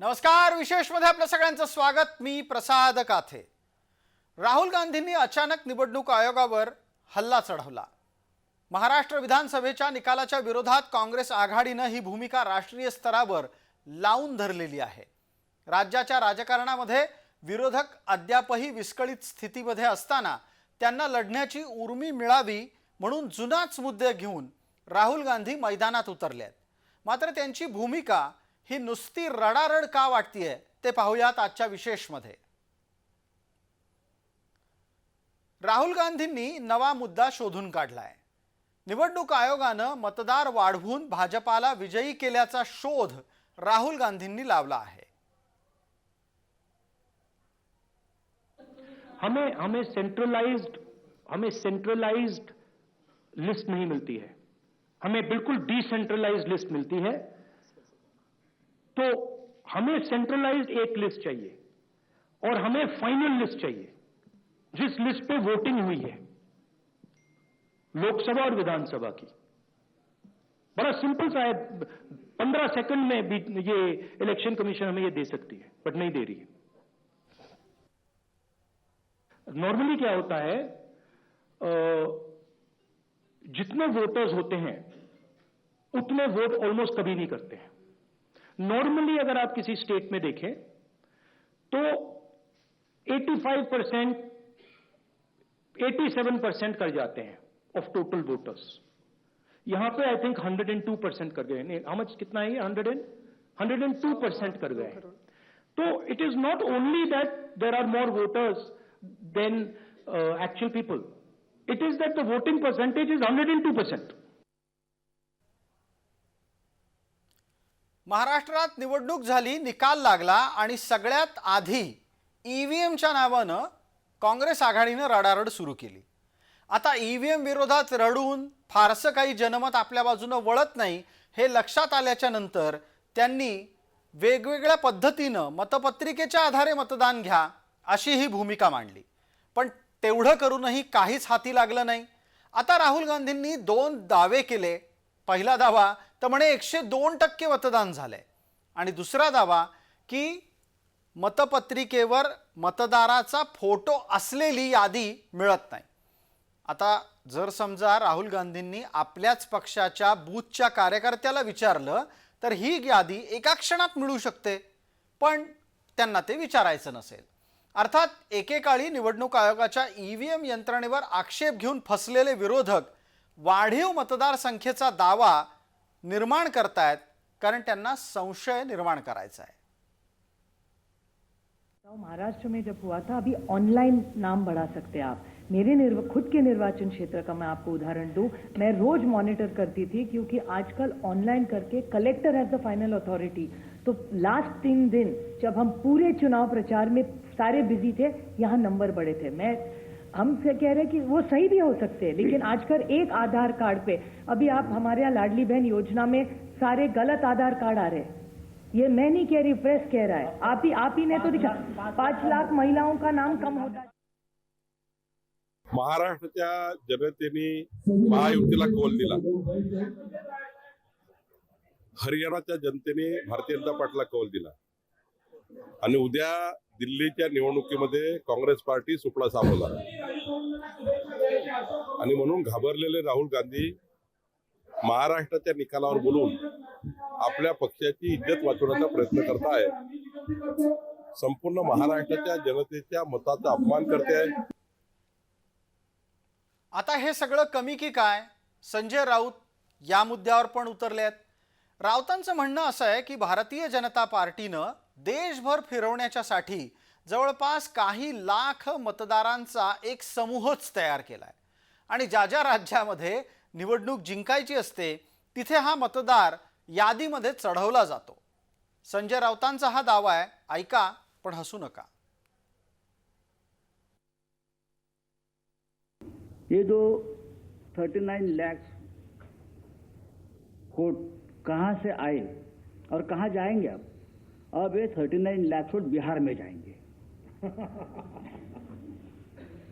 नमस्कार विशेषमध्ये आपलं सगळ्यांचं स्वागत. मी प्रसाद काथे. राहुल गांधींनी अचानक निवडणूक आयोगावर हल्ला चढवला. महाराष्ट्र विधानसभेच्या निकालाच्या विरोधात काँग्रेस आघाडीनं ही भूमिका राष्ट्रीय स्तरावर लावून धरलेली आहे. राज्याच्या राजकारणामध्ये विरोधक अद्यापही विस्कळीत स्थितीमध्ये असताना त्यांना लढण्याची उर्मी मिळावी म्हणून जुनाच मुद्दे घेऊन राहुल गांधी मैदानात उतरले आहेत मात्र त्यांची भूमिका ही नुसती रडारड का वाटतीये ते पाहूयात आजच्या विशेषमध्ये. राहुल गांधींनी नवा मुद्दा शोधून काढलाय. निवडणूक आयोगानं मतदार वाढवून भाजपाला विजयी केल्याचा शोध राहुल गांधींनी लावला आहे. हमें हमें सेंट्रलाइज्ड हमें सेंट्रलाइज्ड लिस्ट नहीं मिलती है. हमें बिल्कुल डिसेंट्रलाइज्ड लिस्ट मिलती है। तो हमें सेंट्रलाइज्ड एक लिस्ट चाहिए और हमें फाइनल लिस्ट चाहिए, जिस लिस्ट पे वोटिंग हुई है, लोकसभा और विधानसभा की। बड़ा सिंपल सा है, पंद्रह सेकंड में भी ये इलेक्शन कमीशन हमें ये दे सकती है बट नहीं दे रही है। नॉर्मली क्या होता है जितने वोटर्स होते हैं, उतने वोट ऑलमोस्ट कभी नहीं करते हैं। नॉर्मली अगर आप किसी स्टेट में देखें तो 85 परसेंट 87 परसेंट कर जाते हैं ऑफ़ टोटल वोटर्स यहाँ पे आई थिंक 102 परसेंट कर गए नहीं मच कितना है ये? 100 एंड 102 परसेंट कर गए तो it is not only that there are more voters than actual people it is that the voting percentage is 102 percent महाराष्ट्रात निवडणूक झाली निकाल लागला आणि सगळ्यात आधी ई व्ही एमच्या नावानं काँग्रेस आघाडीनं रडारड सुरू केली. आता ई व्ही एम विरोधात रडून फारसं काही जनमत आपल्या बाजूनं वळत नाही हे लक्षात आल्याच्यानंतर त्यांनी वेगवेगळ्या पद्धतीनं मतपत्रिकेच्या आधारे मतदान घ्या अशी ही भूमिका मांडली. पण तेवढं करूनही काहीच हाती लागलं नाही. आता राहुल गांधींनी दोन दावे केले. पहिला दावा तर म्हणे एकशे दोन टक्के मतदान झालं आहे आणि दुसरा दावा की मतपत्रिकेवर मतदाराचा फोटो असलेली यादी मिळत नाही. आता जर समजा राहुल गांधींनी आपल्याच पक्षाच्या बूथच्या कार्यकर्त्याला विचारलं तर ही यादी एका क्षणात मिळू शकते पण त्यांना ते विचारायचं नसेल. अर्थात एकेकाळी निवडणूक आयोगाच्या ई व्ही एम यंत्रणेवर आक्षेप घेऊन फसलेले विरोधक वाढीव मतदारसंख्येचा दावा निर्माण करतायत कारण त्यांना संशय निर्माण करायचा महाराष्ट्र में जब हुआ था, अभी ऑनलाइन नाम बढ़ा सकते हैं आप। मेरे निर्व, खुद के निर्वाचन क्षेत्र का मैं आपको उदाहरण दूँ। मैं रोज मॉनिटर करती थी क्योंकि आजकल ऑनलाइन करके collector has the final authority तो लास्ट तीन दिन, जब हम पूरे चुनाव प्रचार में सारे बिज़ी थे, यहाँ नंबर बड़े थे। मैं हम से कह रहे हैं कि वो सही भी हो सकते हैं लेकिन आजकल एक आधार कार्ड पे अभी आप हमारे यहाँ लाडली बहन योजना में सारे गलत आधार कार्ड आ रहे हैं। ये मैं नहीं कह रही प्रेस कह रहा है। आप ही आप ही ने तो दिखा पांच लाख महिलाओं का नाम कम होता है। महाराष्ट्राच्या जनतेने महायुतीला कौल दिला. हरियाणाच्या जनतेने भारतीय जनता पार्टीला कौल दिला. आणि उद्या दिल्लीच्या निवडणुकीमध्ये काँग्रेस पार्टी सुपडा सावला आणि म्हणून घाबरलेले राहुल गांधी महाराष्ट्राच्या निकालावर बोलून आपल्या पक्षाची इज्जत वाचवण्याचा प्रयत्न करताय. संपूर्ण महाराष्ट्राच्या जनतेच्या मताचा अपमान करते आहे आता हे सगळं कमी की काय? संजय राऊत या मुद्द्यावर पण उतरले आहेत राऊतांचं म्हणणं असं आहे की भारतीय जनता पार्टीनं देशभर फिरवण्याच्यासाठी जवळपास काही लाख मतदारांचा एक समूहच तयार केला आहे आणि ज्या ज्या राज्यामध्ये निवडणूक जिंकायची असते तिथे हा मतदार यादीमध्ये चढवला जातो. संजय राऊतांचा हा दावा आहे. ऐका पण हसू नका. ये जो 39 लैक्स वोट कहाँ से आए और कहाँ जाएंगे आप? अब ये 39 लैक्स वोट बिहार में जाएँगे।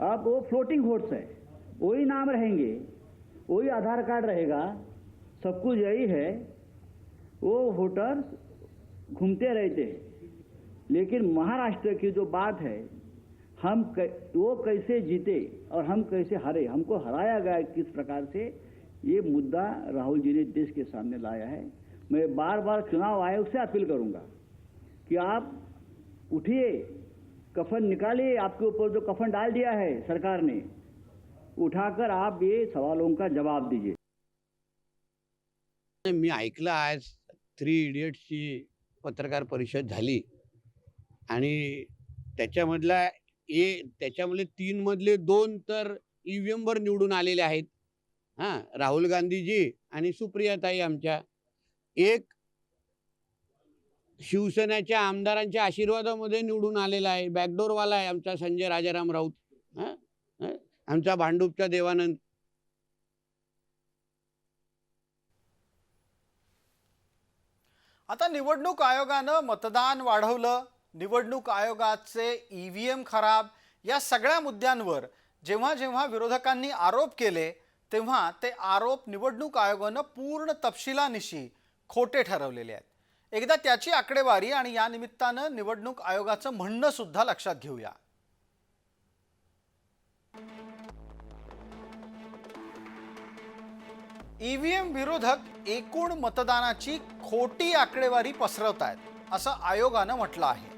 अब वो फ्लोटिंग वोट्स है वही नाम रहेंगे वही आधार कार्ड रहेगा सब कुछ यही है। वो वोटर घूमते रहते हैं। लेकिन महाराष्ट्र की जो बात है हम कै, वो कैसे जीते और हम कैसे हारे हमको हराया गया किस प्रकार से ये मुद्दा राहुल जी ने देश के सामने लाया है। मैं बार बार चुनाव आयोग से अपील करूँगा। कि आप उठिए कफन निकालिए आपके ऊपर जो कफन डाल दिया है सरकार ने उठाकर आप ये सवालों का जवाब दीजिए। मी ऐकलं आज थ्री इडियट्सची पत्रकार परिषद झाली. आणि त्याच्यामधला ए त्याच्यामधले तीन मधले दोन तर ईव्हीएम वर निवडून आलेले आहेत. हां राहुल गांधीजी आणि सुप्रियाताई आमच्या. एक शिवसेनेच्या आमदारांच्या आशीर्वादामध्ये निवडून आलेला आहे. बॅकडोरवाला आहे आमचा संजय राजाराम राऊत. आमचा भांडूपचा देवानंद. आता निवडणूक आयोगानं मतदान वाढवलं. निवडणूक आयोगाचे ई व्ही एम खराब. या सगळ्या मुद्द्यांवर जेव्हा जेव्हा विरोधकांनी आरोप केले तेव्हा ते आरोप निवडणूक आयोगानं पूर्ण तपशिलानिशी खोटे ठरवलेले आहेत. एकदा त्याची आकडेवारी आणि या निमित्तानं निवडणूक आयोगाचं म्हणणं सुद्धा लक्षात घेऊया. ईव्हीएम विरोधक एकूण मतदानाची खोटी आकडेवारी पसरवत आहेत असं आयोगानं म्हटलं आहे.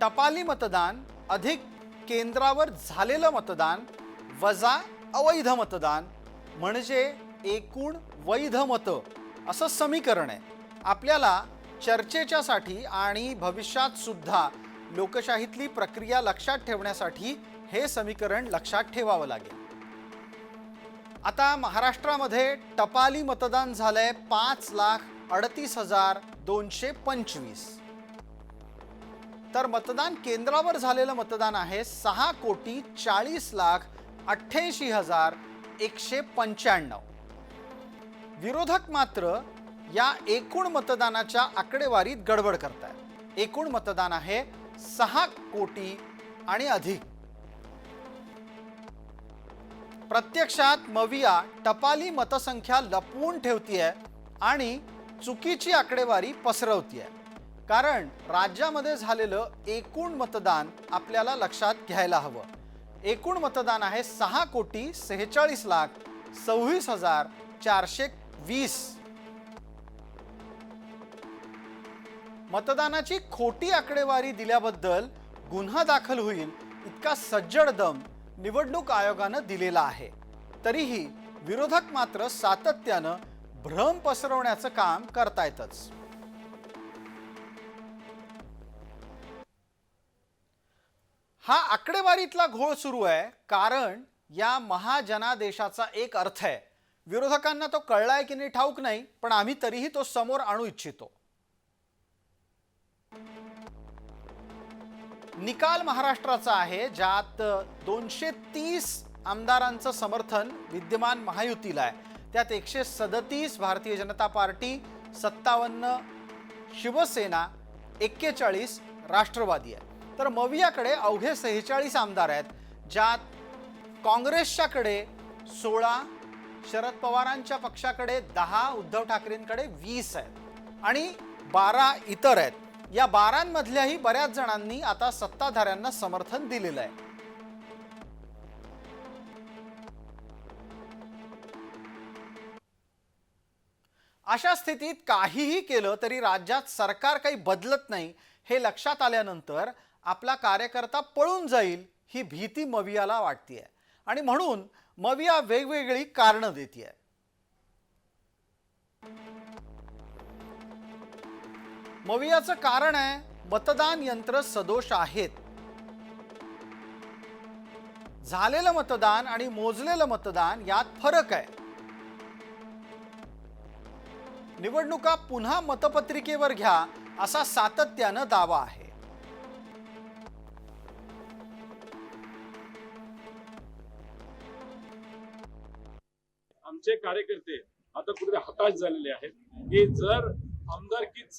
टपाली मतदान अधिक केंद्रावर झालेलं मतदान वजा अवैध मतदान म्हणजे एकूण वैध मतं. असं समीकरण आहे. आपल्याला चर्चेच्यासाठी आणि भविष्यात सुद्धा लोकशाहीतली प्रक्रिया लक्षात ठेवण्यासाठी हे समीकरण लक्षात ठेवावं लागेल. आता महाराष्ट्रामध्ये टपाली मतदान झालंय पाच लाख अडतीस हजार दोनशे पंचवीस. तर मतदान केंद्रावर झालेलं मतदान आहे सहा कोटी चाळीस लाख अठ्ठ्याऐंशी हजार एकशे पंच्याण्णव. विरोधक मात्र या एकूण मतदानाच्या आकडेवारीत गडबड करतायत. एकूण मतदान आहे सहा कोटी आणि अधिक. प्रत्यक्षात मविया टपाली मतसंख्या लपवून ठेवतीये आणि चुकीची आकडेवारी पसरवतीये. कारण राज्यामध्ये झालेलं एकूण मतदान आपल्याला लक्षात घ्यायला हवं. एकूण मतदान आहे सहा कोटी सेहेचाळीस लाख सव्वीस हजार चारशे वीस. मतदानाची खोटी आकडेवारी दिल्याबद्दल गुन्हा दाखल होईल इतका सज्जड दम निवडणूक आयोगानं दिलेला आहे. तरीही विरोधक मात्र सातत्यानं भ्रम पसरवण्याचं काम करतायतच. हा आकडेवारीतला घोळ सुरू आहे कारण या महाजनादेशाचा एक अर्थ आहे. विरोधकांना तो कळलाय की नाही ठाऊक नाही पण आम्ही तरीही तो समोर आणू इच्छितो. निकाल महाराष्ट्राचा आहे ज्यात दोनशे तीस आमदारांचं समर्थन विद्यमान महायुतीला आहे. त्यात एकशे सदतीस भारतीय जनता पार्टी सत्तावन्न शिवसेना एक्केचाळीस राष्ट्रवादी आहे तर मवियाकडे अवघे सेहेचाळीस आमदार आहेत ज्यात काँग्रेसच्याकडे सोळा शरद पवारांच्या पक्षाकडे दहा उद्धव ठाकरेंकडे वीस आहेत. आणि बारा इतर आहेत. या बारांमधल्याही बऱ्याच जणांनी आता सत्ताधाऱ्यांना समर्थन दिलेलं आहे. अशा स्थितीत काहीही केलं तरी राज्यात सरकार काही बदलत नाही हे लक्षात आल्यानंतर आपला कार्यकर्ता पळून जाईल ही भीती मवियाला वाटतीये. आणि म्हणून मविया वेगवेगळी कारणं देते मवियाचं कारण आहे मतदान यंत्र सदोष आहेत. झालेलं मतदान आणि मोजलेलं मतदान यात फरक आहे. निवडणुका पुन्हा मतपत्रिकेवर घ्या असा सातत्यानं दावा आहे. आमचे कार्यकर्ते आता कुठे हताश झालेले आहेत. की जर आमदारकीच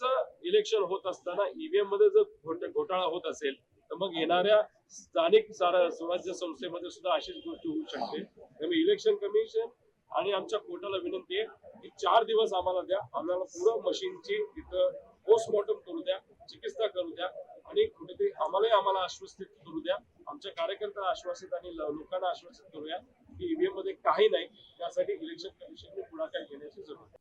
इलेक्शन होत असताना ईव्हीएममध्ये जर घोटाळा होत असेल तर मग येणाऱ्या स्थानिक स्वराज्य संस्थेमध्ये सुद्धा अशीच गोष्ट होऊ शकते. त्यामुळे इलेक्शन कमिशन आणि आमच्या कोर्टाला विनंती आहे की चार दिवस आम्हाला द्या. आम्हाला पुरं मशीनची तिथं पोस्टमॉर्टम करू द्या चिकित्सा करू द्या आणि कुठेतरी आम्हालाही आम्हाला आश्वस्तित करू द्या. आमच्या कार्यकर्त्यांना आश्वासित आणि लोकांना आश्वासित करूया. की ईव्हीएममध्ये काही नाही त्यासाठी इलेक्शन कमिशनने पुढाकार घेण्याची जरूर. आहे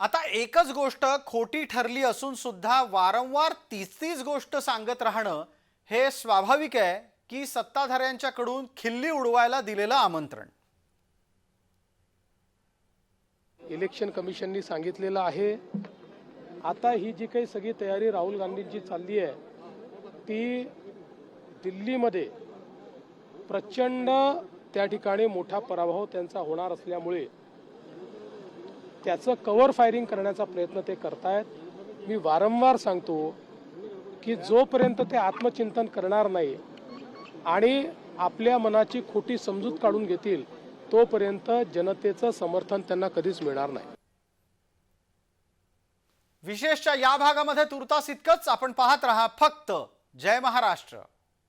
आता एकच गोष्ट खोटी ठरली असून सुद्धा वारंवार तीच तीच गोष्ट सांगत राहणं हे स्वाभाविक आहे की सत्ताधाऱ्यांच्याकडून खिल्ली उडवायला दिलेलं आमंत्रण. इलेक्शन कमिशननी सांगितलेलं आहे. आता ही जी काही सगळी तयारी राहुल गांधींची चालली आहे ती दिल्लीमध्ये प्रचंड त्या ठिकाणी मोठा पराभव त्यांचा होणार असल्यामुळे त्याचं कव्हर फायरिंग करण्याचा प्रयत्न ते करतायत. मी वारंवार सांगतो की जोपर्यंत ते आत्मचिंतन करणार नाही आणि आपल्या मनाची खोटी समजूत काढून घेतील तोपर्यंत जनतेचं समर्थन त्यांना कधीच मिळणार नाही. विशेषच्या या भागामध्ये तुर्तास इतकंच. आपण पाहत राहा फक्त जय महाराष्ट्र.